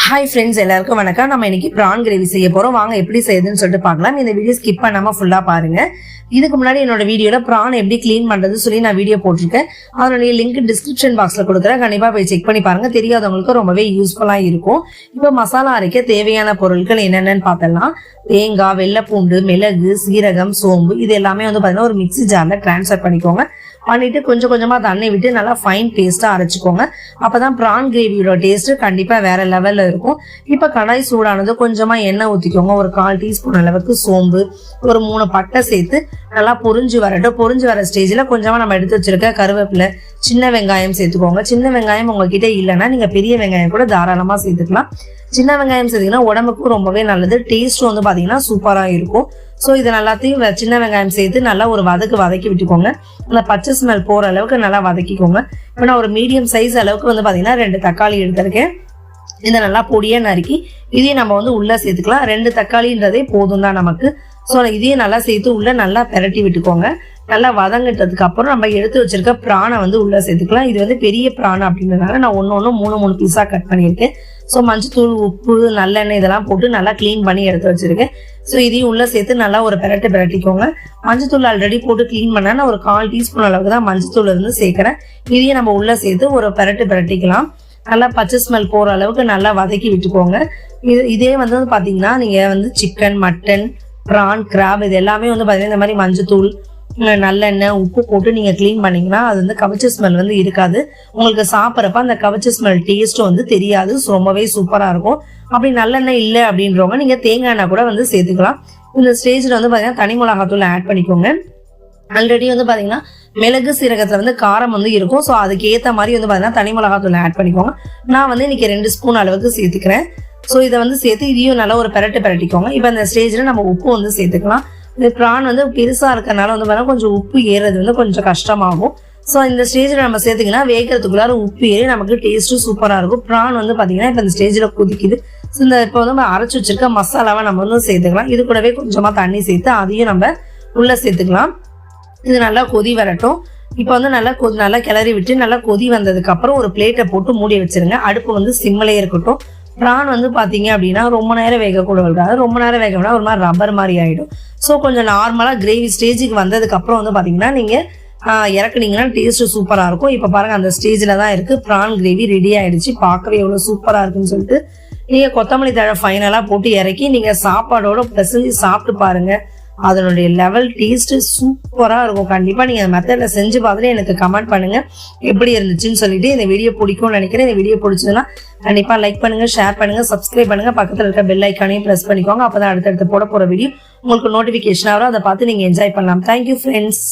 Hi friends எல்லாருக்கும் வணக்கம். நம்ம இன்னைக்கு ப்ரான் கிரேவி செய்ய போறோம். வாங்க எப்படி செய்யுதுன்னு சொல்லிட்டு பார்க்கலாம். இந்த வீடியோ ஸ்கிப் பண்ணாம ஃபுல்லா பாருங்க. இதுக்கு முன்னாடி என்னோட வீடியோல ப்ரான் எப்படி க்ளீன் பண்றது சொல்லி நான் வீடியோ போட்டிருக்கேன். அதனுடைய லிங்க் டிஸ்கிரிப்ஷன் பாக்ஸ்ல கொடுக்குறேன். கண்டிப்பா போய் செக் பண்ணி பாருங்க. தெரியாதவங்களுக்கு ரொம்பவே யூஸ்ஃபுல்லா இருக்கும். இப்போ மசாலா அரைக்க தேவையான பொருட்கள் என்னென்னன்னு பார்த்தலாம் தேங்காய் வெள்ளைப்பூண்டு மிளகு சீரகம் சோம்பு இது எல்லாமே வந்து பாத்தீங்கன்னா ஒரு மிக்சி ஜார்ல ட்ரான்ஸ்ஃபர் பண்ணிக்கோங்க. பண்ணிட்டு கொஞ்சம் கொஞ்சமா தண்ணி விட்டு நல்லா ஃபைன் பேஸ்டா அரைச்சிக்கோங்க. அப்பதான் பிரான் கிரேவியோட டேஸ்ட் கண்டிப்பா வேற லெவல்ல இருக்கும். இப்ப கடாய் சூடானது கொஞ்சமா எண்ணெய் ஊத்திக்கோங்க. ஒரு கால் டீஸ்பூன் அளவுக்கு சோம்பு ஒரு மூணு பட்டை சேர்த்து நல்லா பொறிஞ்சு வரட்டும். பொறிஞ்சு வர ஸ்டேஜ்ல கொஞ்சமா நம்ம எடுத்து வச்சிருக்க கருவேப்பிலை சின்ன வெங்காயம் சேர்த்துக்கோங்க. சின்ன வெங்காயம் உங்ககிட்ட இல்லைன்னா நீங்க பெரிய வெங்காயம் கூட தாராளமா சேர்த்துக்கலாம். சின்ன வெங்காயம் சேர்த்தீங்கன்னா உடம்புக்கும் ரொம்பவே நல்லது. டேஸ்ட் வந்து பாத்தீங்கன்னா சூப்பரா இருக்கும். ஸோ இது எல்லாத்தையும் சின்ன வெங்காயம் சேர்த்து நல்லா ஒரு வதக்கு வதக்கி விட்டுக்கோங்க. அந்த பச்சை ஸ்மெல் போற அளவுக்கு நல்லா வதக்கிக்கோங்க. இப்போ நான் ஒரு மீடியம் சைஸ் அளவுக்கு வந்து பாத்தீங்கன்னா ரெண்டு தக்காளி எடுத்திருக்கேன். இதை நல்லா பொடியாக நறுக்கி இதையும் நம்ம வந்து உள்ள சேர்த்துக்கலாம். ரெண்டு தக்காளின்றதே போதும் தான் நமக்கு. ஸோ இதையும் நல்லா சேர்த்து உள்ள நல்லா பெரட்டி விட்டுக்கோங்க. நல்லா வதங்கிட்டதுக்கு அப்புறம் நம்ம எடுத்து வச்சிருக்க பிராணை வந்து உள்ள சேர்த்துக்கலாம். இது வந்து பெரிய பிராணம் அப்படின்றதுனால நான் ஒன்று ஒன்று மூணு மூணு பீஸாக கட் பண்ணியிருக்கேன். ஸோ மஞ்சத்தூள் உப்பு நல்லெண்ணெய் இதெல்லாம் போட்டு நல்லா க்ளீன் பண்ணி எடுத்து வச்சிருக்கேன். ஸோ இதையும் உள்ள சேர்த்து நல்லா ஒரு பெரட்டு பெரட்டிக்கோங்க. மஞ்சத்தூள் ஆல்ரெடி போட்டு க்ளீன் பண்ணா நான் ஒரு கால் டீஸ்பூன் அளவுக்கு தான் மஞ்சத்தூள் இருந்து சேர்க்குறேன். இதையும் நம்ம உள்ள சேர்த்து ஒரு பெரட்டு பெரட்டிக்கலாம். நல்லா பச்சை ஸ்மெல் போகிற அளவுக்கு நல்லா வதக்கி விட்டுக்கோங்க. இது இதே வந்து பார்த்தீங்கன்னா நீங்கள் வந்து சிக்கன் மட்டன் ப்ரான் கிராப் இது எல்லாமே வந்து பார்த்தீங்கன்னா இந்த மாதிரி மஞ்சத்தூள் நல்லெண்ணெய் உப்பு போட்டு நீங்கள் க்ளீன் பண்ணீங்கன்னா அது வந்து கவச்ச ஸ்மெல் வந்து இருக்காது. உங்களுக்கு சாப்பிட்றப்ப அந்த கவச்ச ஸ்மெல் டேஸ்ட்டும் வந்து தெரியாது. ரொம்பவே சூப்பராக இருக்கும். அப்படி நல்லெண்ணெய் இல்லை அப்படின்றவங்க நீங்கள் தேங்காய் எண்ணெய் கூட வந்து சேர்த்துக்கலாம். இந்த ஸ்டேஜில் வந்து பார்த்தீங்கன்னா தனி மிளகாத்தூள் ஆட் பண்ணிக்கோங்க. ஆல்ரெடி வந்து பாத்தீங்கன்னா மிளகு சீரகத்துல வந்து காரம் வந்து இருக்கும். ஸோ அதுக்கு ஏத்த மாதிரி வந்து பாத்தீங்கன்னா தனி மிளகாத்தூள் ஆட் பண்ணிக்கோங்க. நான் வந்து இன்னைக்கு ரெண்டு ஸ்பூன் அளவுக்கு சேர்த்துக்கிறேன். ஸோ இதை வந்து சேர்த்து இதையும் நல்லா ஒரு பெரட்டு பெரட்டிக்கோங்க. இப்போ இந்த ஸ்டேஜ்ல நம்ம உப்பு வந்து சேர்த்துக்கலாம். இந்த ப்ரான் வந்து பெருசாக இருக்கிறனால வந்து பாத்தீங்கன்னா கொஞ்சம் உப்பு ஏறுறது வந்து கொஞ்சம் கஷ்டமாகும். ஸோ இந்த ஸ்டேஜில் நம்ம சேர்த்துக்கினா வேகிறதுக்குள்ளார உப்பு ஏறி நமக்கு டேஸ்ட்டும் சூப்பராக இருக்கும். ப்ரான் வந்து பார்த்தீங்கன்னா இப்போ இந்த ஸ்டேஜில் கொதிக்குது. ஸோ இந்த இப்போ வந்து நம்ம அரைச்சி வச்சிருக்க மசாலாவை நம்ம வந்து சேர்த்துக்கலாம். இது கூடவே கொஞ்சமாக தண்ணி சேர்த்து அதையும் நம்ம உள்ளே சேர்த்துக்கலாம். இது நல்லா கொதி வரட்டும். இப்போ வந்து நல்லா கொதி நல்லா கிளறி விட்டு நல்லா கொதி வந்ததுக்கப்புறம் ஒரு பிளேட்டை போட்டு மூடி வச்சிருங்க. அடுப்பு வந்து சிம்மிலே இருக்கட்டும். ப்ரான் வந்து பார்த்தீங்க அப்படின்னா ரொம்ப நேரம் வேகக்கூட விடாது ரொம்ப நேரம் வேக ஒரு மாதிரி ரப்பர் மாதிரி ஆகிடும் ஸோ கொஞ்சம் நார்மலாக கிரேவி ஸ்டேஜுக்கு வந்ததுக்கப்புறம் வந்து பார்த்தீங்கன்னா நீங்கள் இறக்குனீங்கன்னா டேஸ்ட்டு சூப்பராக இருக்கும். இப்போ பாருங்கள் அந்த ஸ்டேஜில் தான் இருக்குது ப்ரான் கிரேவி ரெடி ஆகிடுச்சு பார்க்கவே எவ்வளோ சூப்பராக இருக்குன்னு சொல்லிட்டு. நீங்கள் கொத்தமல்லி தழை ஃபைனலாக போட்டு இறக்கி நீங்கள் சாப்பாடோட பிசைஞ்சு சாப்பிட்டு பாருங்கள் அதனுடைய லெவல் டேஸ்ட் சூப்பரா இருக்கும். கண்டிப்பா நீங்க மெத்தடில் செஞ்சு பார்த்துட்டு எனக்கு கமெண்ட் பண்ணுங்க. எப்படி இருந்துச்சுன்னு சொல்லிட்டு இந்த வீடியோ பிடிக்கும்னு நினைக்கிறேன். இந்த வீடியோ பிடிச்சதுன்னா கண்டிப்பா லைக் பண்ணுங்க ஷேர் பண்ணுங்க சப்ஸ்கிரைப் பண்ணுங்க. பக்கத்துல இருக்க பெல் ஐக்கானையும் ப்ரெஸ் பண்ணிக்கோங்க. அப்பதான் அடுத்தடுத்து போட போற வீடியோ உங்களுக்கு நோட்டிபிகேஷன் வரும். அதை பார்த்து நீங்க என்ஜாய் பண்ணலாம். Thank you friends